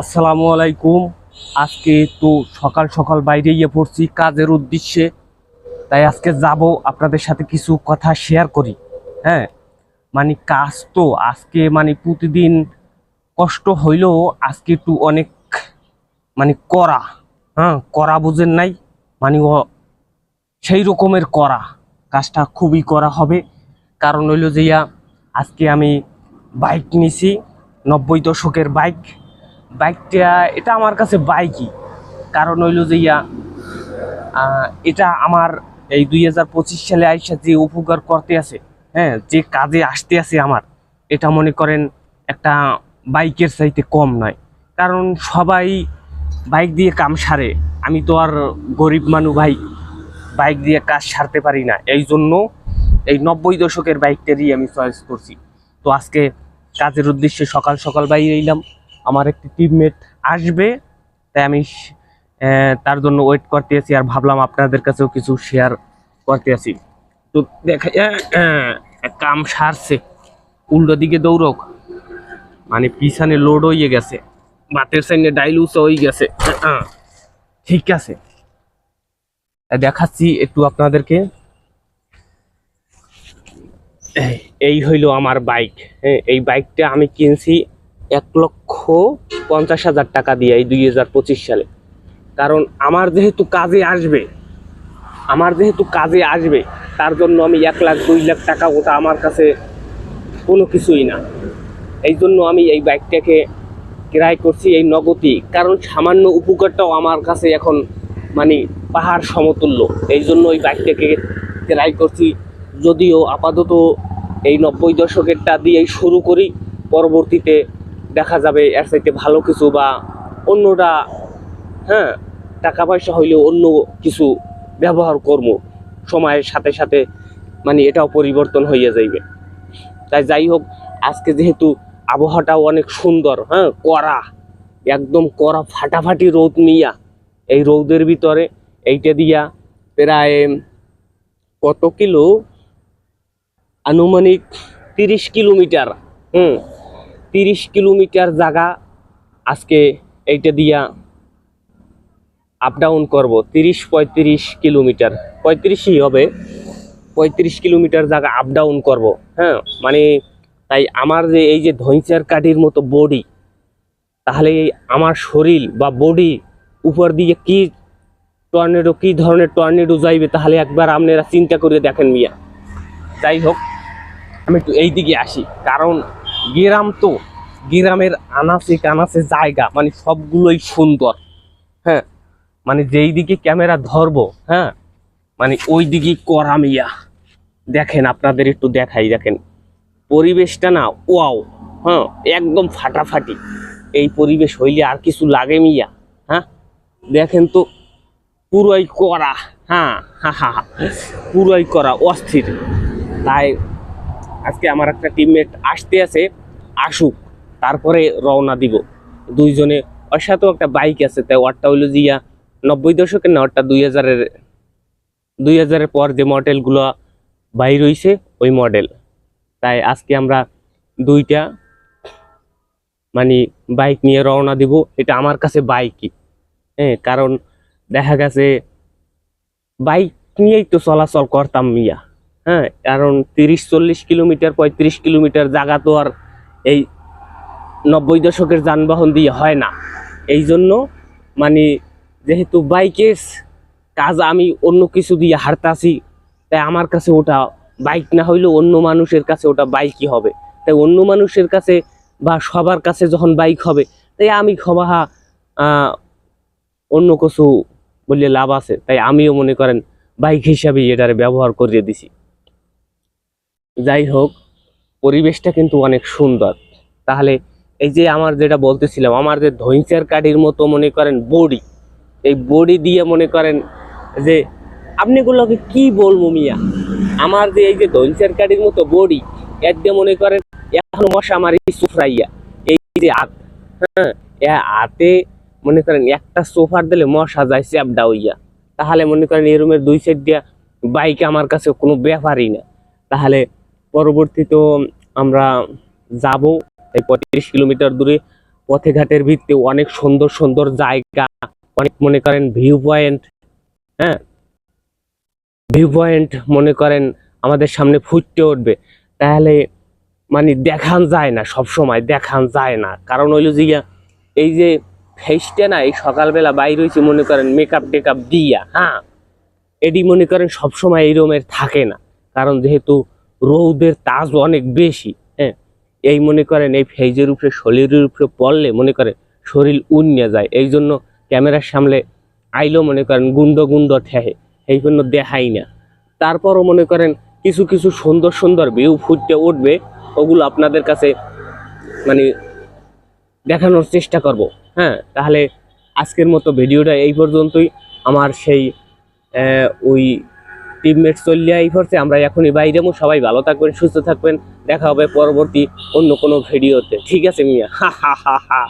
আসসালামু আলাইকুম। আজকে তো সকাল সকাল বাইরে গিয়ে পড়ছি কাজের উদ্দেশ্যে। তাই আজকে যাব আপনাদের সাথে কিছু কথা শেয়ার করি। হ্যাঁ মানে কাজ তো আজকে মানে প্রতিদিন কষ্ট হইলেও আজকে একটু অনেক মানে করা। হ্যাঁ করা বুঝেন নাই? মানে সেই রকমের করা। কাজটা খুবই করা হবে। কারণ হইল যে আজকে আমি বাইক নিছি, নব্বই দশকের বাইক বাইকটা, এটা আমার কাছে বাইকই। কারণ হইল যে ইয়া এটা আমার এই দুই হাজার পঁচিশ সালে আইসা যে উপকার করতে আছে হ্যাঁ যে কাজে আসতে আছে আমার, এটা মনে করেন একটা বাইকের চাইতে কম নয়। কারণ সবাই বাইক দিয়ে কাম সারে, আমি তো আর গরিব মানুষ ভাই, বাইক দিয়ে কাজ সারতে পারি না। এই জন্য এই নব্বই দশকের বাইকটারই আমি চয়েস করছি। তো আজকে কাজের উদ্দেশ্যে সকাল সকাল বাইরে এলাম। আমার একটি টিমমেট আসবে, তাই আমি তার জন্য ওয়েট করতে আছি আর ভাবলাম আপনাদের কাছেও কিছু শেয়ার করতে আছি তো দেখা কাম সারছে, উল্টো দিকে দৌড়ক। মানে পিছনে লোড হয়ে গেছে, বাতের সাইনে ডাইলুস হয়ে গেছে। ঠিক আছে। দেখাচ্ছি একটু আপনাদেরকে। এই হইল আমার বাইক হ্যাঁ এই বাইকটা আমি কিনছি এক লক্ষ পঞ্চাশ হাজার টাকা দিয়ে এই দুই হাজার পঁচিশ সালে। কারণ আমার যেহেতু কাজে আসবে, আমার যেহেতু কাজে আসবে, তার জন্য আমি এক লাখ, দুই লাখ টাকা ওটা আমার কাছে কোনো কিছুই না। এই জন্য আমি এই বাইকটাকে ক্রয় করছি এই নগতি কারণ সামান্য উপকারটাও আমার কাছে এখন মানে পাহাড় সমতুল্য। এই জন্য ওই বাইকটাকে ক্রয় করছি। যদিও আপাতত এই নব্বই দশকেরটা দিয়েই শুরু করি, পরবর্তীতে দেখা যাবে, এর চাইতে ভালো কিছু বা অন্যটা হ্যাঁ টাকা পয়সা হইলেও অন্য কিছু ব্যবহার করব। সময়ের সাথে সাথে মানে এটাও পরিবর্তন হইয়া যাইবে। তাই যাই হোক, আজকে যেহেতু আবহাওয়াটাও অনেক সুন্দর হ্যাঁ কড়া, একদম কড়া ফাটাফাটি রোদ নিয়া, এই রৌদের ভিতরে এইটা দিয়া প্রায় কত কিলো? আনুমানিক তিরিশ কিলোমিটার, হুম তিরিশ কিলোমিটার জায়গা আজকে এইটা দিয়া আপ ডাউন করব, তিরিশ পঁয়ত্রিশ কিলোমিটার। পঁয়ত্রিশই হবে, পঁয়ত্রিশ কিলোমিটার জায়গা আপ ডাউন করব হ্যাঁ? মানে তাই আমার যে এই যে ধৈঁচার কাঠির মতো বডি তাহলে আমার শরীর বা বডি উপর দিয়ে কি টর্নেডো কি ধরনের টর্নেডো যাইবে, তাহলে একবার আপনারা চিন্তা করে দেখেন মিয়া। যাই হোক, আমি একটু এই দিকে আসি, কারণ গ্রাম তো, গ্রামের আনাচে কানাচে জায়গা মানে সবগুলোই সুন্দর হ্যাঁ? মানে যেই দিকে ক্যামেরা ধরবো হ্যাঁ? মানে ওই দিকে করা মিয়া। দেখেন, আপনাদের একটু দেখাই, দেখেন। পরিবেশটা না, ওয়াও হ্যাঁ? একদম ফাটাফাটি। এই পরিবেশ হইলে আর কিছু লাগে মিয়া হ্যাঁ? দেখেন তো, পুরোই করা হ্যাঁ? হা হা হা, পুরোই করা, অস্থির। তাই আজকে আমার একটা টিমমেট আসতে আছে আসুক, তারপরে রওনা দিব। দুইজনে সাথেও একটা বাইক আছে, তাই ওরটা হইল জিয়া। নব্বই দশকের না ওরটা দুই হাজারের দুই হাজারের পর যে মডেলগুলো বাইর হইছে, ওই মডেল। তাই আজকে আমরা দুইটা মানে বাইক নিয়ে রওনা দিব। এটা আমার কাছে বাইকই হ্যাঁ কারণ দেখা গেছে, বাইক নিয়েই তো চলাচল করতাম মিয়া হ্যাঁ কারণ তিরিশ, চল্লিশ কিলোমিটার, পঁয়ত্রিশ কিলোমিটার জায়গা তো আর এই নব্বই দশকের যানবাহন দিয়ে হয় না। এই জন্য মানে যেহেতু বাইকের কাজ আমি অন্য কিছু দিয়ে হারতাছি তাই আমার কাছে ওটা বাইক না হইলেও অন্য মানুষের কাছে ওটা বাইকই হবে। তাই অন্য মানুষের কাছে বা সবার কাছে যখন বাইক হবে, তাই আমি ক্ষমাহা অন্য কিছু বললে লাভ আছে। তাই আমিও মনে করেন বাইক হিসাবে এটারে ব্যবহার করিয়ে দিছি। যাই হোক, পরিবেশটা কিন্তু অনেক সুন্দর। তাহলে এই যে আমার যেটা বলতেছিলাম, আমার যে ধৈঁচার কাঠির মতো মনে করেন বডি, এই বডি দিয়ে মনে করেন যে আপনি গুলোকে কি বলব মিয়া? আমার যে এই যে ধৈঁচার কাঠির মতো বডি, এর দিয়ে মনে করেন এখন মশা মারি সুফরাইয়া। এই যে হাত হ্যাঁ এ মনে করেন একটা সোফার দিলে মশা যায় চ্যাপডা হইয়া তাহলে মনে করেন এই রুমের দুই সাইড দিয়া বাইক আমার কাছে কোনো ব্যাপারই না। তাহলে পরবর্তীতে আমরা যাব। এই পঁয়ত্রিশ কিলোমিটার দূরে পথে ঘাটের ভিত্তি অনেক সুন্দর সুন্দর জায়গা, অনেক মনে করেন ভিউ পয়েন্ট হ্যাঁ? ভিউ পয়েন্ট মনে করেন আমাদের সামনে ফুটতে উঠবে। তাহলে মানে দেখান যায় না সব সময় দেখান যায় না। কারণ হইল যে এই যে ফেসটা না, এই সকালবেলা বাইর হয়েছে মনে করেন মেকআপ টেকআপ দিয়া হ্যাঁ? এটি মনে করেন সবসময় এই রকমের থাকে না। কারণ যেহেতু রৌদের তাজ অনেক বেশি। এই মনে করেন, এই ফেজের উপরে, শরীরের উপরে পড়লে মনে করেন শরীর উন্নে যায়। এই জন্য ক্যামেরার সামনে আইলেও মনে করেন গুন্ড গুন্ড ঠেহে, এই জন্য দেখাই না। তারপরও মনে করেন কিছু কিছু সুন্দর সুন্দর ভিউ ফুটতে উঠবে, ওগুলো আপনাদের কাছে মানে দেখানোর চেষ্টা করব। হ্যাঁ তাহলে আজকের মতো ভিডিওটা এই পর্যন্তই। আমার সেই ওই টিমমেট চলিয়া এই পড়ছে, আমরা এখনই বাইরে যাব। সবাই ভালো থাকবেন, সুস্থ থাকবেন। দেখা হবে পরবর্তী অন্য কোনো ভিডিওতে। ঠিক আছে মিয়া। হা হা হা হা